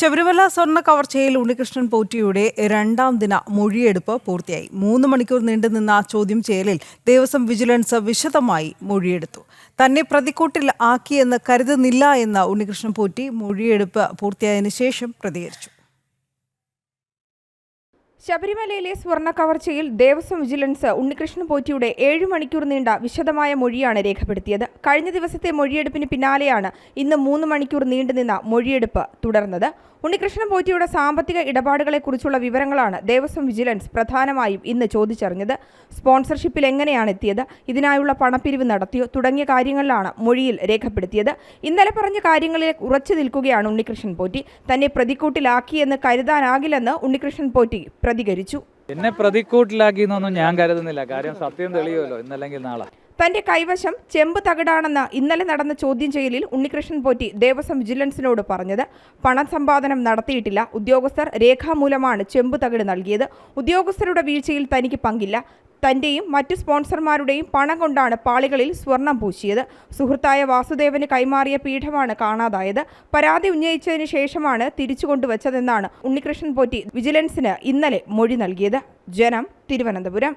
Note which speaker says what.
Speaker 1: ശബരിമല സ്വർണ കവർച്ചയിൽ ഉണ്ണികൃഷ്ണൻ പോറ്റിയുടെ രണ്ടാം ദിന മൊഴിയെടുപ്പ് പൂർത്തിയായി. മൂന്ന് മണിക്കൂർ നീണ്ടുനിന്ന ചോദ്യം ചെയ്യലിൽ ദേവസ്വം വിജിലൻസ് വിശദമായി മൊഴിയെടുത്തു. തന്നെ പ്രതിക്കൂട്ടിൽ ആക്കിയെന്ന് കരുതുന്നില്ല എന്ന ഉണ്ണികൃഷ്ണൻ പോറ്റി മൊഴിയെടുപ്പ് പൂർത്തിയായതിനു ശേഷം പ്രതികരിച്ചു.
Speaker 2: ശബരിമലയിലെ സ്വർണ കവർച്ചയിൽ ദേവസ്വം വിജിലൻസ് ഉണ്ണികൃഷ്ണൻ പോറ്റിയുടെ ഏഴ് മണിക്കൂർ നീണ്ട വിശദമായ മൊഴിയാണ് രേഖപ്പെടുത്തിയത്. കഴിഞ്ഞ ദിവസത്തെ മൊഴിയെടുപ്പിന് പിന്നാലെയാണ് ഇന്ന് മൂന്ന് മണിക്കൂർ നീണ്ടുനിന്ന മൊഴിയെടുപ്പ് തുടർന്നത്. ഉണ്ണികൃഷ്ണൻ പോറ്റിയുടെ സാമ്പത്തിക ഇടപാടുകളെക്കുറിച്ചുള്ള വിവരങ്ങളാണ് ദേവസ്വം വിജിലൻസ് പ്രധാനമായും ഇന്ന് ചോദിച്ചറിഞ്ഞത്. സ്പോൺസർഷിപ്പിൽ എങ്ങനെയാണ് എത്തിയത്? ഇതിനായുള്ള പണപ്പിരിവ് നടത്തിയോ? തുടങ്ങിയ കാര്യങ്ങളിലാണ് മൊഴിയിൽ രേഖപ്പെടുത്തിയത്. ഇന്നലെ പറഞ്ഞ കാര്യങ്ങളിൽ ഉറച്ചു നിൽക്കുകയാണ് ഉണ്ണികൃഷ്ണൻ പോറ്റി. തന്നെ പ്രതിക്കൂട്ടിലാക്കിയെന്ന് കരുതാനാകില്ലെന്ന് ഉണ്ണികൃഷ്ണൻ പോറ്റി പ്രതികരിച്ചു.
Speaker 3: എന്നെ പ്രതിക്കൂട്ടിലാക്കി എന്നൊന്നും ഞാൻ കരുതുന്നില്ല. കാര്യം സത്യം തെളിയുമല്ലോ ഇന്നല്ലെങ്കിൽ നാളെ.
Speaker 2: തന്റെ കൈവശം ചെമ്പ് തകിടാണെന്ന് ഇന്നലെ നടന്ന ചോദ്യം ചെയ്യലിൽ ഉണ്ണികൃഷ്ണൻ പോറ്റി ദേവസ്വം വിജിലൻസിനോട് പറഞ്ഞത് പണസമ്പാദനം നടത്തിയിട്ടില്ല. ഉദ്യോഗസ്ഥർ രേഖാമൂലമാണ് ചെമ്പ് തകിട് നൽകിയത്. ഉദ്യോഗസ്ഥരുടെ വീഴ്ചയിൽ തനിക്ക് പങ്കില്ല. തന്റെയും മറ്റു സ്പോൺസർമാരുടെയും പണം കൊണ്ടാണ് പാളികളിൽ സ്വർണം പൂശിയത്. സുഹൃത്തായ വാസുദേവന് കൈമാറിയ പീഠമാണ് കാണാതായത്. പരാതി ഉന്നയിച്ചതിന് ശേഷമാണ് തിരിച്ചു കൊണ്ടുവച്ചതെന്നാണ് ഉണ്ണികൃഷ്ണൻ പോറ്റി വിജിലൻസിന് ഇന്നലെ മൊഴി നൽകിയത്. ജനം തിരുവനന്തപുരം.